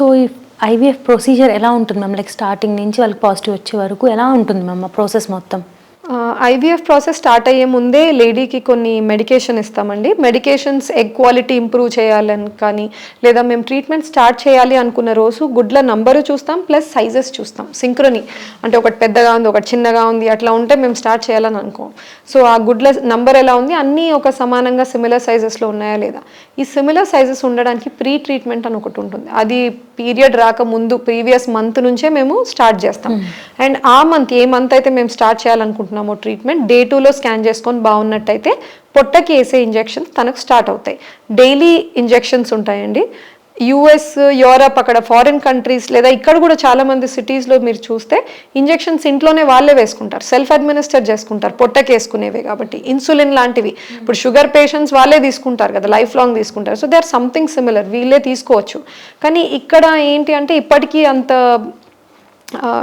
So ఈ IVF procedure ఎలా ఉంటుంది మ్యామ్? లైక్ స్టార్టింగ్ నుంచి వాళ్ళకి పాజిటివ్ వచ్చే వరకు ఎలా ఉంటుంది మ్యామ్ ఆ ప్రాసెస్ మొత్తం? ఐవీఎఫ్ ప్రాసెస్ స్టార్ట్ అయ్యే ముందే లేడీకి కొన్ని మెడికేషన్ ఇస్తామండి. మెడికేషన్స్ ఎగ్ క్వాలిటీ ఇంప్రూవ్ చేయాలని కానీ లేదా మేము ట్రీట్మెంట్ స్టార్ట్ చేయాలి అనుకున్న రోజు గుడ్ల నంబరు చూస్తాం ప్లస్ సైజెస్ చూస్తాం. సింక్రనీ అంటే ఒకటి పెద్దగా ఉంది ఒకటి చిన్నగా ఉంది అట్లా ఉంటే మేము స్టార్ట్ చేయాలని అనుకోం. సో ఆ గుడ్ల నంబర్ ఎలా ఉంది అన్నీ ఒక సమానంగా సిమిలర్ సైజెస్లో ఉన్నాయా లేదా? ఈ సిమిలర్ సైజెస్ ఉండడానికి ప్రీ ట్రీట్మెంట్ అని ఒకటి ఉంటుంది. అది పీరియడ్ రాక ముందు ప్రీవియస్ మంత్ నుంచే మేము స్టార్ట్ చేస్తాం. అండ్ ఆ మంత్ ఏ మంత్ అయితే మేము స్టార్ట్ చేయాలనుకుంటున్నామో ట్రీట్మెంట్ డే టూలో స్కాన్ చేసుకొని బాగున్నట్టయితే పొట్టకి వేసే ఇంజెక్షన్స్ తనకు స్టార్ట్ అవుతాయి. డైలీ ఇంజెక్షన్స్ ఉంటాయండి. యుఎస్ యూరప్ అక్కడ ఫారిన్ కంట్రీస్ లేదా ఇక్కడ కూడా చాలామంది సిటీస్లో మీరు చూస్తే ఇంజెక్షన్స్ ఇంట్లోనే వాళ్ళే వేసుకుంటారు. సెల్ఫ్ అడ్మినిస్టర్ చేసుకుంటారు. పొట్టకేసుకునేవే కాబట్టి. ఇన్సులిన్ లాంటివి. ఇప్పుడు షుగర్ పేషెంట్స్ వాళ్ళే తీసుకుంటారు కదా లైఫ్ లాంగ్ తీసుకుంటారు. So they are something similar వీళ్ళే తీసుకోవచ్చు. కానీ ఇక్కడ ఏంటి అంటే ఇప్పటికీ అంత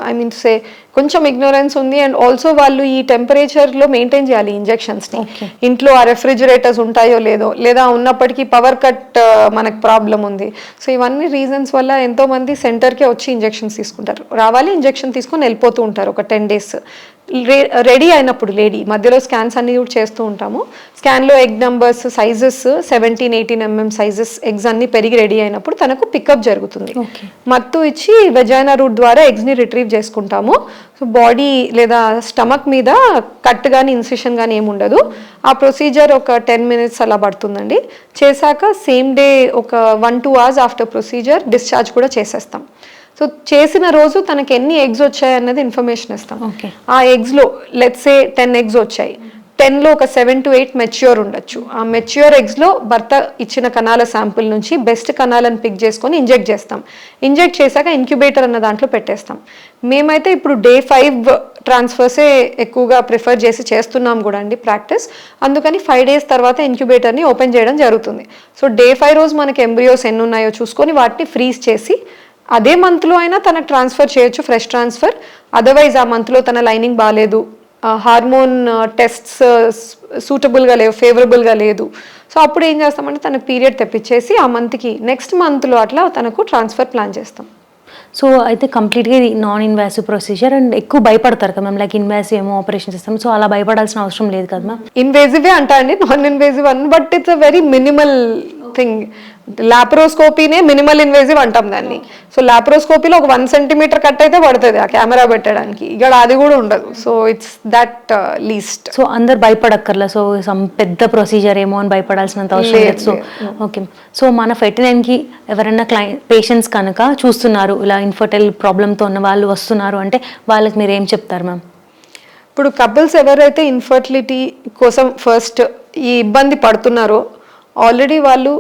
ఐ మీన్ సే కొంచెం ఇగ్నోరెన్స్ ఉంది అండ్ ఆల్సో వాళ్ళు ఈ టెంపరేచర్లో మెయింటైన్ చేయాలి ఇంజెక్షన్స్ని ఇంట్లో ఆ రెఫ్రిజిరేటర్స్ ఉంటాయో లేదో లేదా ఉన్నప్పటికీ పవర్ కట్ మనకు ప్రాబ్లం ఉంది. సో ఇవన్నీ రీజన్స్ వల్ల ఎంతో మంది సెంటర్కే వచ్చి ఇంజెక్షన్స్ తీసుకుంటారు. రావాలి ఇంజెక్షన్ తీసుకొని వెళ్ళిపోతూ ఉంటారు ఒక టెన్ డేస్ రెడీ అయినప్పుడు లేడీ మధ్యలో స్కాన్స్ అన్ని కూడా చేస్తూ ఉంటాము. స్కాన్లో egg numbers sizes seventeen eighteen mm sizes eggs అన్ని పెరిగి రెడీ అయినప్పుడు తనకు పికప్ జరుగుతుంది. మత్తు ఇచ్చి వెజైనా రూట్ ద్వారా ఎగ్స్ని రిట్రీవ్ చేసుకుంటాము. సో బాడీ లేదా స్టమక్ మీద కట్ కానీ ఇన్సిషన్ కానీ ఏమి ఉండదు. ఆ ప్రొసీజర్ ఒక టెన్ మినిట్స్ అలా పడుతుందండి. చేశాక సేమ్ డే ఒక one two hours after procedure discharge కూడా చేసేస్తాం. సో చేసిన రోజు తనకి ఎన్ని ఎగ్స్ వచ్చాయి అన్నది ఇన్ఫర్మేషన్ ఇస్తాం. ఆ ఎగ్స్లో లెట్సే టెన్ ఎగ్స్ వచ్చాయి. టెన్లో ఒక సెవెన్ టు ఎయిట్ మెచ్యూర్ ఉండొచ్చు. ఆ మెచ్యూర్ ఎగ్స్లో భర్త ఇచ్చిన కణాల శాంపుల్ నుంచి బెస్ట్ కణాలను పిక్ చేసుకొని ఇంజెక్ట్ చేస్తాం. ఇంజెక్ట్ చేశాక ఇంక్యుబేటర్ అన్న దాంట్లో పెట్టేస్తాం. మేమైతే ఇప్పుడు డే ఫైవ్ ట్రాన్స్ఫర్సే ఎక్కువగా ప్రిఫర్ చేసి చేస్తున్నాం కూడా అండి ప్రాక్టీస్ అందుకని ఫైవ్ డేస్ తర్వాత ఇంక్యుబేటర్ని ఓపెన్ చేయడం జరుగుతుంది. సో డే ఫైవ్ రోజు మనకి ఎంబ్రియోస్ ఎన్ని ఉన్నాయో చూసుకొని వాటిని ఫ్రీజ్ చేసి అదే మంత్లో అయినా తనకు ట్రాన్స్ఫర్ చేయొచ్చు ఫ్రెష్ ట్రాన్స్ఫర్ అదర్వైజ్ ఆ మంత్లో తన లైనింగ్ బాగాలేదు హార్మోన్ టెస్ట్స్ సూటబుల్గా లేవు ఫేవరబుల్గా లేదు. సో అప్పుడు ఏం చేస్తామంటే తనకు పీరియడ్ తెప్పించేసి ఆ మంత్కి నెక్స్ట్ మంత్లో అట్లా తనకు ట్రాన్స్ఫర్ ప్లాన్ చేస్తాం. సో అయితే కంప్లీట్గా ఇది నాన్ ఇన్వాసివ్ ప్రొసీజర్ అండ్ ఎక్కువ భయపడతారు కదా మ్యామ్ లైక్ ఇన్వాసివ్ ఏమో ఆపరేషన్ చేస్తాం. సో అలా భయపడాల్సిన అవసరం లేదు కదా మ్యామ్ ఇన్వేజివే అంటా అండి non invasive an but it's a very minimal thing లాప్రోస్కోపీనే minimal invasive అంటాం దాన్ని. సో లాప్రోస్కోపీలో ఒక వన్ సెంటీమీటర్ కట్ అయితే పడుతుంది ఆ కెమెరా పెట్టడానికి. ఇక్కడ అది కూడా ఉండదు. So it's that least so అందరు భయపడక్కర్లా. సో సమ్ పెద్ద ప్రొసీజర్ ఏమో అని భయపడాల్సినంత అవసరం లేదు సో ఓకే సో మన ఫెర్టినైన్కి ఎవరైనా క్లై పేషెంట్స్ కనుక చూస్తున్నారు ఇలా ఇన్ఫర్టైల్ ప్రాబ్లంతో ఉన్న వాళ్ళు వస్తున్నారు అంటే వాళ్ళకి మీరు ఏం చెప్తారు మ్యామ్? ఇప్పుడు కపుల్స్ ఎవరైతే ఇన్ఫర్టిలిటీ కోసం ఫస్ట్ ఈ ఇబ్బంది పడుతున్నారో ఆల్రెడీ వాళ్ళు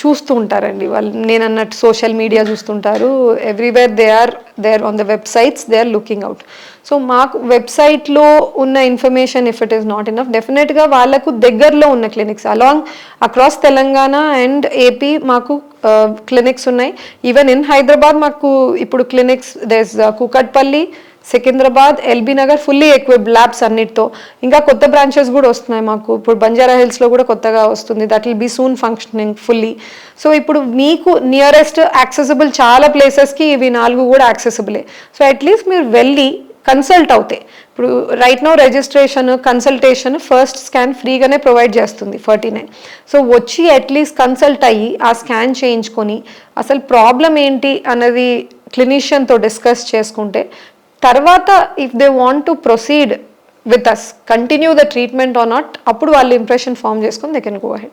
చూస్తూ ఉంటారండి. వాళ్ళు నేను అన్నట్టు సోషల్ మీడియా చూస్తుంటారు. Everywhere they are they are on the websites they are looking out. So మాకు వెబ్సైట్లో ఉన్న information if it is not enough డెఫినెట్గా వాళ్ళకు దగ్గరలో ఉన్న clinics along across Telangana and AP మాకు క్లినిక్స్ ఉన్నాయి. ఈవెన్ ఇన్ హైదరాబాద్ మాకు ఇప్పుడు clinics these Kukatpally Secunderabad LB Nagar fully equipped labs అన్నిటితో. ఇంకా కొత్త బ్రాంచెస్ కూడా వస్తున్నాయి మాకు. ఇప్పుడు బంజారా హిల్స్లో కూడా కొత్తగా వస్తుంది. That will be soon functioning fully so ఇప్పుడు మీకు నియరెస్ట్ యాక్సెసిబుల్ చాలా ప్లేసెస్కి ఇవి నాలుగు కూడా యాక్సెసిబులే సో అట్లీస్ట్ మీరు వెళ్ళి కన్సల్ట్ అవుతాయి ఇప్పుడు right now registration consultation first scan ఫ్రీగానే ప్రొవైడ్ చేస్తుంది ఫార్టీ నైన్ సో వచ్చి అట్లీస్ట్ కన్సల్ట్ అయ్యి ఆ స్కాన్ చేయించుకొని అసలు ప్రాబ్లం ఏంటి అన్నది క్లినిషియన్తో డిస్కస్ చేసుకుంటే తర్వాత if they want to proceed with us continue the treatment or not అప్పుడు వాళ్ళు ఇంప్రెషన్ ఫామ్ చేసుకొని దే కెన్ గో అహెడ్